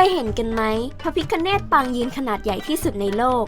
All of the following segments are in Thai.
เคยเห็นกันไหมพระพิคเนตปางยืนขนาดใหญ่ที่สุดในโลก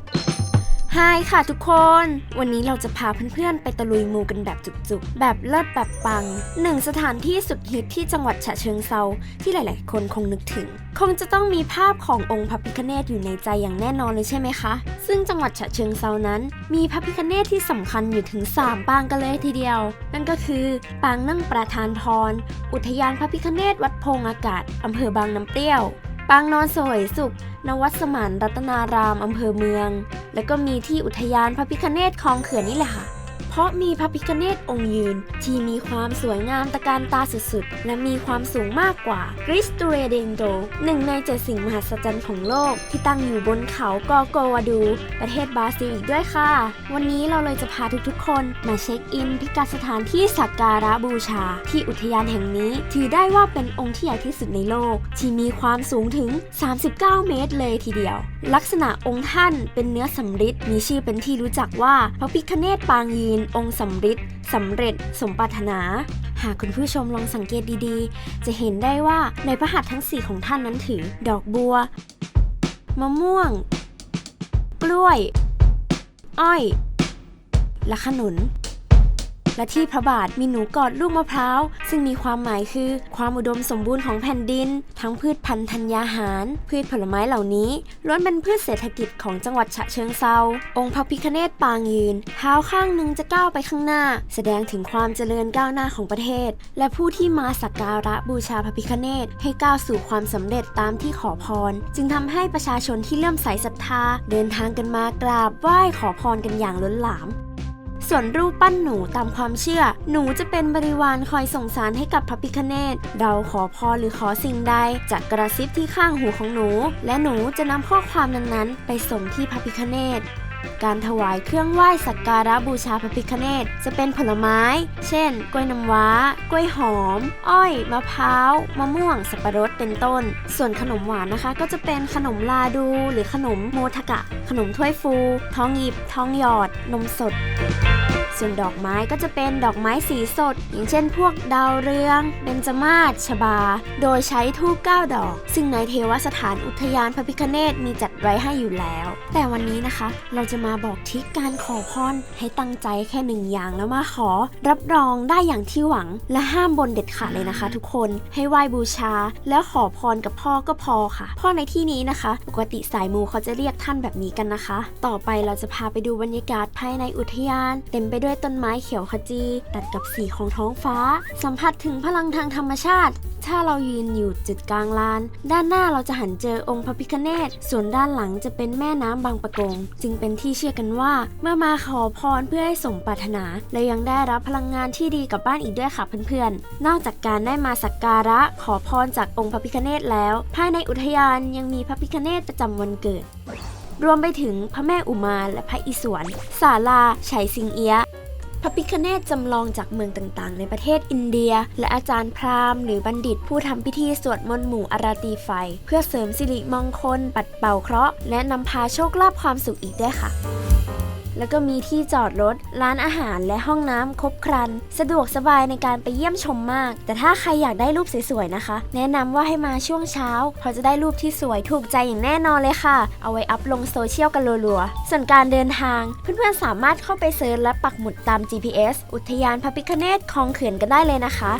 ไฮค่ะทุกคน วันนี้เราจะพาเพื่อนๆ ไปตะลุยมูกันแบบจุกๆ แบบเลิศแบบปังหนึ่งสถานที่สุดฮิตที่จังหวัดฉะเชิงเซาที่หลายๆ คนคงนึกถึง คงจะต้องมีภาพขององค์พระพิคเนตอยู่ในใจอย่างแน่นอนเลยใช่ไหมคะ ซึ่งจังหวัดฉะเชิงเซานั้น มีพระพิคเนตที่สำคัญอยู่ถึง 3 ปางกันเลยทีเดียว นั่นก็คือ ปางนั่งประธานพร อุทยานพระพิคเนตวัดพงอากาศอำเภอบางน้ำเปรี้ยว ปางนอนสวยสุข นวัดสมานรัตนารามอำเภอเมือง แล้วก็มีที่อุทยานพระพิคเนตคลองเขื่อนนี่แหละค่ะ เพราะมีพระพิคเนตองค์ยืน ที่มีความสวยงามตะการตาสุดๆ และมีความสูงมากกว่ากริสตูเรเดนโดหนึ่งในเจ็ดสิ่งมหัศจรรย์ของโลก ที่ตั้งอยู่บนเขากอโกวาดู ประเทศบราซิลอีกด้วยค่ะ วันนี้เราเลยจะพาทุกๆ คนมาเช็คอินพิกัดสถานที่สักการะบูชา ที่อุทยานแห่งนี้ถือได้ว่าเป็นองค์ที่ใหญ่ที่สุดในโลก ที่มีความสูงถึง 39 เมตรเลยทีเดียว ลักษณะองค์ท่านเป็นเนื้อสำริดมีชื่อเป็นที่รู้จักว่าพระพิคเนตปางยืนองค์สำริดสำเร็จสมปรารถนา หากคุณผู้ชมลองสังเกตดีๆ จะเห็นได้ว่าในพระหัตถ์ทั้งสี่ของท่านนั้นถือ ดอกบัว มะม่วง กล้วย อ้อย และขนุน และที่พระบาทมีหนูกอดลูกมะพร้าว ซึ่งมีความหมายคือ ความอุดมสมบูรณ์ของแผ่นดิน ทั้งพืชพันธุ์ธัญญาหาร พืชผลไม้เหล่านี้ล้วนเป็นพืชเศรษฐกิจของจังหวัดฉะเชิงเซาองค์พระพิคเนตปางยืน เท้าข้างหนึ่งจะก้าวไปข้างหน้า แสดงถึงความเจริญก้าวหน้าของประเทศ และผู้ที่มาสักการะบูชาพระพิคเนตให้ก้าวสู่ความสำเร็จตามที่ขอพร จึงทำให้ประชาชนที่เลื่อมใสศรัทธา เดินทางกันมากราบไหว้ขอพรกันอย่างล้นหลาม ส่วนรูปปั้นหนูตามความเชื่อ หนูจะเป็นบริวารคอยส่งสารให้กับพระพิคเนตเราขอพรหรือขอสิ่งใดจะกระซิบที่ข้างหูของหนู และหนูจะนำข้อความนั้นๆ ไปส่งที่พระพิคเนตการถวายเครื่องไหว้สักการะบูชาพระพิคเนตจะเป็นผลไม้ เช่น กล้วยน้ำว้า กล้วยหอม อ้อย มะพร้าว มะม่วง สับปะรด เป็นต้น ส่วนขนมหวานนะคะ ก็จะเป็นขนมลาดู หรือขนมโมทกะ ขนมถ้วยฟูท้องหยิบท้องหยอด นมสด ส่วนดอกไม้ก็จะเป็นดอกไม้สีสด อย่างเช่นพวกดาวเรือง เบญจมาศชบา โดยใช้ทูบ9ดอก ซึ่งในเทวสถานอุทยานพระพิคเนตมีจัดไว้ให้อยู่แล้ว แต่วันนี้นะคะ เราจะมาบอกทริกการขอพรให้ตั้งใจแค่หนึ่งอย่างแล้วมาขอ รับรองได้อย่างที่หวัง และห้ามบนเด็ดขาดเลยนะคะ ทุกคนให้ไหว้บูชา แล้วขอพรกับพ่อก็พอค่ะ พ่อในที่นี้นะคะ ปกติสายมูเขาจะเรียกท่านแบบนี้กันนะคะ ต่อไปเราจะพาไปดูบรรยากาศภายในอุทยาน เต็มไปด้วยต้นไม้เขียวขจี ตัดกับสีของท้องฟ้า สัมผัสถึงพลังทางธรรมชาติ ถ้าเรายืนอยู่จุดกลางลาน ด้านหน้าเราจะหันเจอองค์พระพิคเนตส่วนด้านหลังจะเป็นแม่น้ำบางปะกง จึงเป็นที่เชื่อกันว่า เมื่อมาขอพรเพื่อให้สมปรารถนา และยังได้รับพลังงานที่ดีกลับบ้านอีกด้วยค่ะเพื่อนๆ นอกจากการได้มาสักการะขอพรจากองค์พระพิคเนตแล้ว ภายในอุทยานยังมีพระพิคเนตประจำวันเกิดรวมไปถึงพระแม่อุมาและพระอิศวรศาลาชัยสิงเอียะ พระพิคเนตจำลองจากเมืองต่างๆ ในประเทศอินเดีย และอาจารย์พราหมณ์หรือบัณฑิตผู้ทำพิธีสวดมนต์หมู่อาราตีไฟ เพื่อเสริมสิริมงคลปัดเป่าเคราะห์และนำพาโชคลาภความสุขอีกด้วยค่ะ แล้วก็มีที่จอดรถ ร้านอาหารและห้องน้ำครบครัน สะดวกสบายในการไปเยี่ยมชมมาก แต่ถ้าใครอยากได้รูปสวยๆนะคะ แนะนำว่าให้มาช่วงเช้าเพราะจะได้รูปที่สวยถูกใจอย่างแน่นอนเลยค่ะ เอาไว้อัพลงโซเชียลกันรัวๆ ส่วนการเดินทาง เพื่อนๆสามารถเข้าไปเซิร์ชและปักหมุดตาม GPS อุทยานพระพิคเนตคลองเขื่อนกันได้เลยนะคะ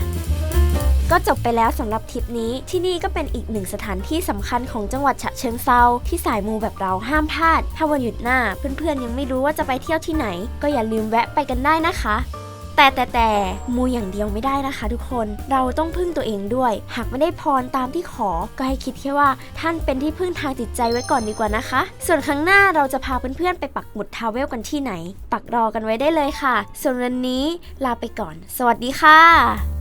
ก็จบไปแล้วสำหรับทริปนี้ ที่นี่ก็เป็นอีกหนึ่งสถานที่สำคัญของจังหวัดฉะเชิงเซาที่สายมูแบบเราห้ามพลาด ถ้าวันหยุดหน้าเพื่อนๆยังไม่รู้ว่าจะไปเที่ยวที่ไหน ก็อย่าลืมแวะไปกันได้นะคะ แต่แต่แต่มูอย่างเดียวไม่ได้นะคะ ทุกคนเราต้องพึ่งตัวเองด้วย หากไม่ได้พรตามที่ขอ ก็ให้คิดแค่ว่าท่านเป็นที่พึ่งทางจิตใจไว้ก่อนดีกว่านะคะ ส่วนครั้งหน้าเราจะพาเพื่อนๆไปปักหมุดทาวเวลกันที่ไหน ปักรอกันไว้ได้เลยค่ะ ส่วนวันนี้ลาไปก่อน สวัสดีค่ะ